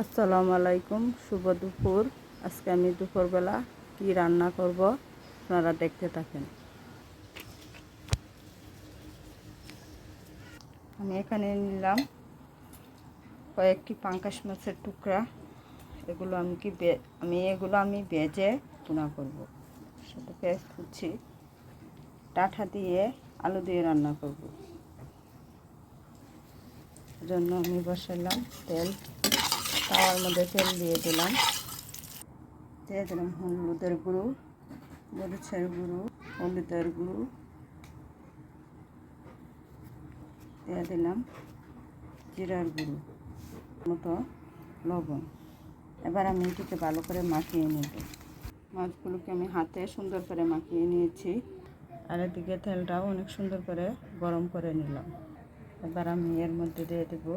আসসালামু আলাইকুম, শুভ দুপুর। আজকে আমি দুপুরবেলা কি রান্না করব আপনারা দেখতে থাকেন। আমি এখানে নিলাম কয়েকটি পাঙ্কাশ মাছের টুকরা। এগুলো আমি কি আমি এগুলো আমি বেজে তুনা করব। সাথে পেঁয়াজ কুচি ডাঁটা দিয়ে আলু দিয়ে রান্না করব। জন্য আমি বসালাম তেল। তাওয়ার মধ্যে তেল দিয়ে দিলাম। দিয়ে দিলাম হলুদের গুঁড়ো, মরিচের গুঁড়ো, হলুদের গুঁড়ো। দিয়ে দিলাম জিরার গুঁড়ো মতো লবণ। এবার আমি এটিকে ভালো করে মাখিয়ে নেব। মাছগুলোকে আমি হাতে সুন্দর করে মাখিয়ে নিয়েছি। আর এদিকে তেলটাও অনেক সুন্দর করে গরম করে নিলাম। এবার আমি এর মধ্যে দিয়ে দেবো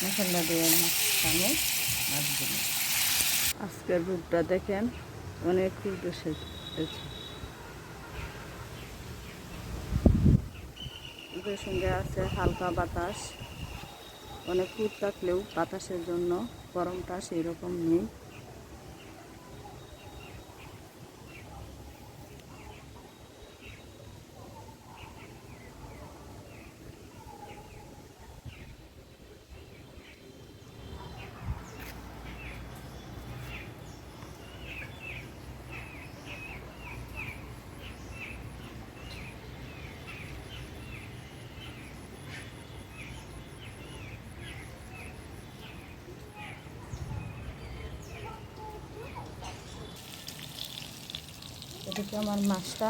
মশলা দিয়ে মাখানো মাছগুলো আজকের রূপটা দেখেন অনেক রূপ এসেছে সঙ্গে আছে হালকা বাতাস। অনেক কুট থাকলেও বাতাসের জন্য গরমটা সেই রকম নেই। এদিকে আমার মাছটা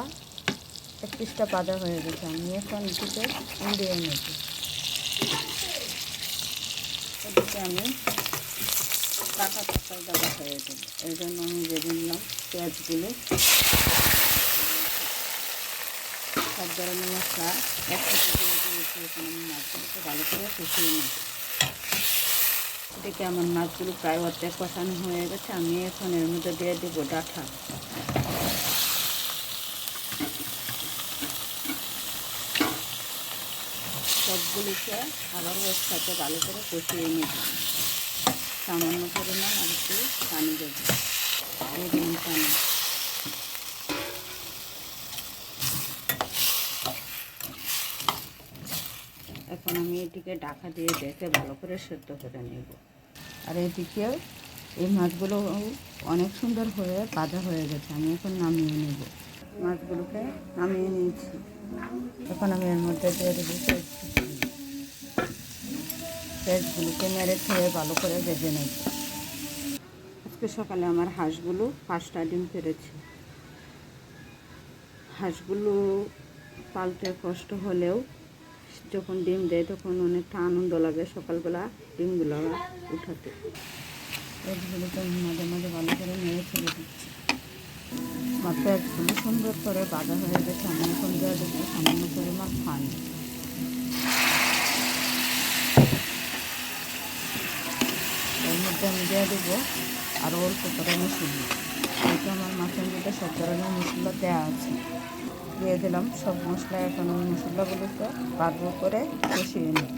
এক পিসটা হয়ে গেছে। আমি এখন এদিকে উড়িয়ে নেব এদিকে আমি টাকা টাকা দেওয়া হয়ে দেবো এই জন্য আমি বেঁধে নিলাম পেঁয়াজগুলো। সব ধরনের মশলা একসাথে দিয়ে দিয়েছি। এখানে আমি মাছগুলোকে ভালো করে কষিয়ে নেব। এদিকে আমার মাছগুলো প্রায় অর্ধেক কষানো হয়ে গেছে। আমি এখন এর মধ্যে দিয়ে দেবো ডাঁটা। সবগুলিকে আবার ওর সাথে ভালো করে কষিয়ে নিব সামান্য পরিমাণ আর একটু পানি দেব। পানি। এখন আমি এটিকে ঢাকা দিয়ে ডেকে ভালো করে সেদ্ধ করে নেব। আর এদিকে এই মাছগুলো অনেক সুন্দর হয়ে ভাজা হয়ে গেছে, আমি এখন নামিয়ে নেব। মাছগুলোকে নামিয়ে নিয়েছি। এখন আমি এর মধ্যে দিয়ে দেবো। পেঁয়াজগুলোকে নেড়ে ছেড়ে ভালো করে ভেজে নেব। আজকে সকালে আমার হাঁসগুলো পাঁচটা ডিম পেরেছে। হাঁসগুলো পালতে কষ্ট হলেও যখন ডিম দেয় তখন অনেকটা আনন্দ লাগে সকালবেলা ডিমগুলো উঠাতে। আমি মাঝে মাঝে ভালো করে নেড়ে ছেড়ে দিচ্ছি আমার পেঁয়াজগুলো সুন্দর করে বাঁধা হয়ে গেছে, আমি এখন দিয়ে দেবো সামান্য পরিমাণ পানি এর মধ্যে আমি দিয়ে দেবো। আরও অল্প করে মশলা এটা আমার মাছের মধ্যে সব ধরনের মশলা দেওয়া আছে, দিয়ে দিলাম সব মশলা এখন ওই মশলাগুলোকে বাড়বো করে কষিয়ে নেব।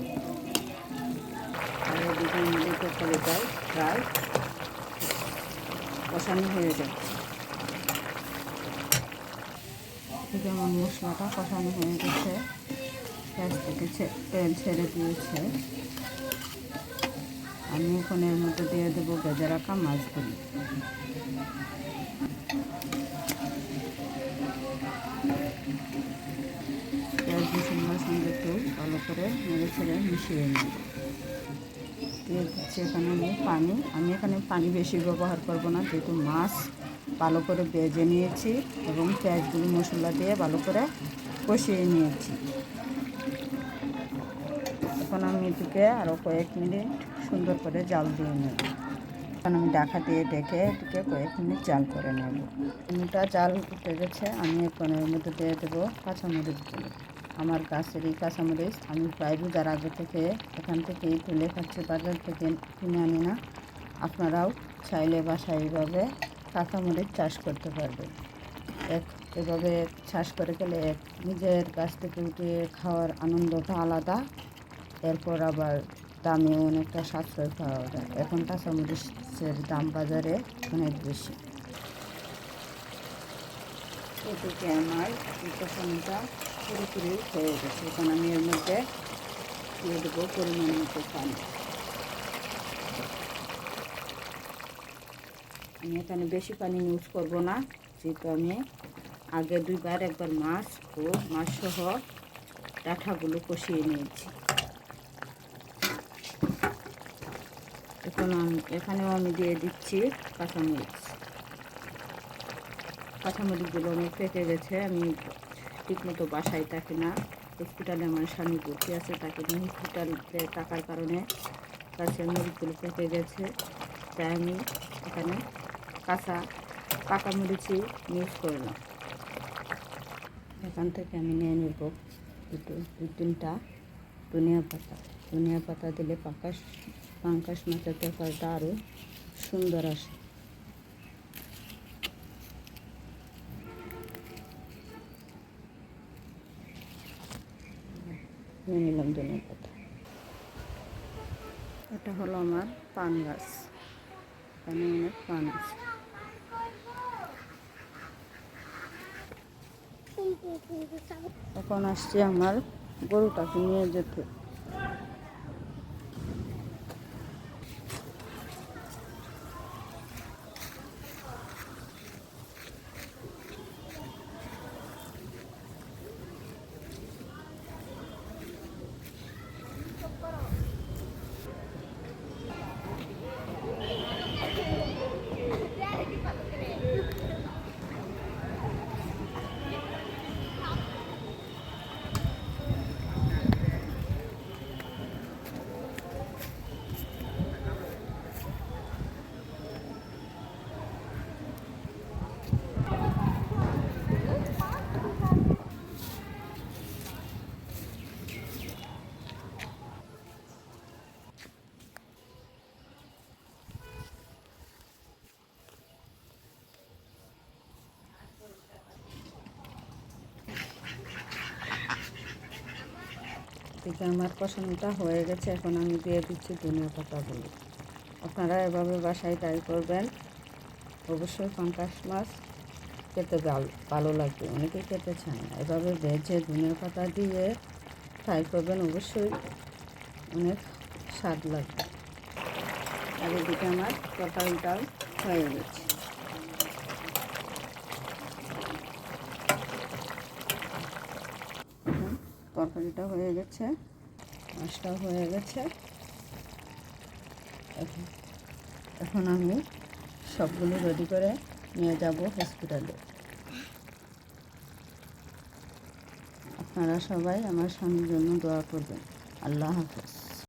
আর এদিকে আমাদের তরকারিটাই প্রায় কষানো হয়ে এদিকে আমার মশলাটা কষানো হয়ে গেছে। পেঁয়াজ থেকে তেল ছেড়ে দিয়েছে। আমি এখন এর মধ্যে দিয়ে দেবো ভেজে রাখা মাছগুলি। পেঁয়াজ মশলার সঙ্গে একটু ভালো করে নেড়ে ছেড়ে মিশিয়ে নিই দিয়ে দিচ্ছি এখানে আমি পানি, আমি এখানে পানি বেশি ব্যবহার করব না, যেহেতু মাছ ভালো করে বেজে নিয়েছি এবং পেঁয়াজগুলো মশলা দিয়ে ভালো করে কষিয়ে নিয়েছি। এখন আমি এটিকে আরও কয়েক মিনিট সুন্দর করে জাল দিয়ে নেব। এখন আমি ডাকা দিয়ে ডেকে এটিকে কয়েক মিনিট জাল করে নেব। মিনিটা জাল উঠে গেছে, আমি এখন এর মধ্যে দিয়ে দেবো কাঁচামরিচগুলো আমার গাছের এই কাঁচামরিচ আমি প্রায় রোজার আগে থেকে এখান থেকেই তুলে খাচ্ছি, বাজার থেকে কিনে আনি না। আপনারাও চাইলে বাসায় এইভাবে কাঁচামরিচ চাষ করতে পারবেন। এক, এভাবে চাষ করে গেলে নিজের গাছ থেকে উঠে খাওয়ার আনন্দটা আলাদা। এরপর আবার দামে অনেকটা সাশ্রয় পাওয়া যায়। এখন কাঁচামরিচের দাম বাজারে অনেক বেশি। এদিকে আমার কষানোটা পুরোপুরি হয়ে গেছে। এখন আমি এর মধ্যে দিয়ে দেবো পরিমাণ মতো পানি। আমি এখানে বেশি পানি ইউজ করব না, যেহেতু আমি আগে দুইবার, একবার মাছ ও মাছ সহ ডাঁঠাগুলো কষিয়ে নিয়েছি। এখন আমি, এখানেও আমি দিয়ে দিচ্ছি কাঁচামরিচ। কাঁচামরিচগুলো আমি পেকে গেছে, আমি ঠিকমতো বাসায় থাকি না। হসপিটালে আমার স্বামী ভর্তি আছে, তাকে নিয়ে হসপিটালে থাকার কারণে কাঁচামরিচগুলো পেকে গেছে। তাই আমি এখানে কাঁচা পাকা মরিচই ইউজ করলাম। এখান থেকে আমি নিয়ে নেব দুটো দু তিনটা। ধনিয়া পাতা। ধনিয়া পাতা দিলে পাকাশ, পাঙ্কাশ মাছের তরকারিটা আরও সুন্দর আসে। নিলাম ধনিয়া পাতা। এটা হলো আমার পান গাছ এখানে অনেক পান আছে। এখন আসছে আমার 이거를 나중에 이제 এদিকে আমার কষানোটা হয়ে গেছে, এখন আমি দিয়ে দিচ্ছি ধনিয়া পাতাগুলো। আপনারা এভাবে বাসায় ট্রাই করবেন। অবশ্যই পাঙ্কাশ মাছ খেতে ভালো লাগবে। অনেকেই খেতে চান না। এভাবে ভেজে ধনিয়া পাতা দিয়ে ফ্রাই করবেন, অবশ্যই অনেক স্বাদ লাগবে। আর এদিকে আমার তরকারিটাও হয়ে গেছে এখন তরকারিটা হয়ে গেছে, মাছটাও হয়ে গেছে। এখন আমি সবগুলো রেডি করে নিয়ে যাব হসপিটালে আপনারা সবাই আমার স্বামীর জন্য দোয়া করবেন। আল্লাহ হাফেজ।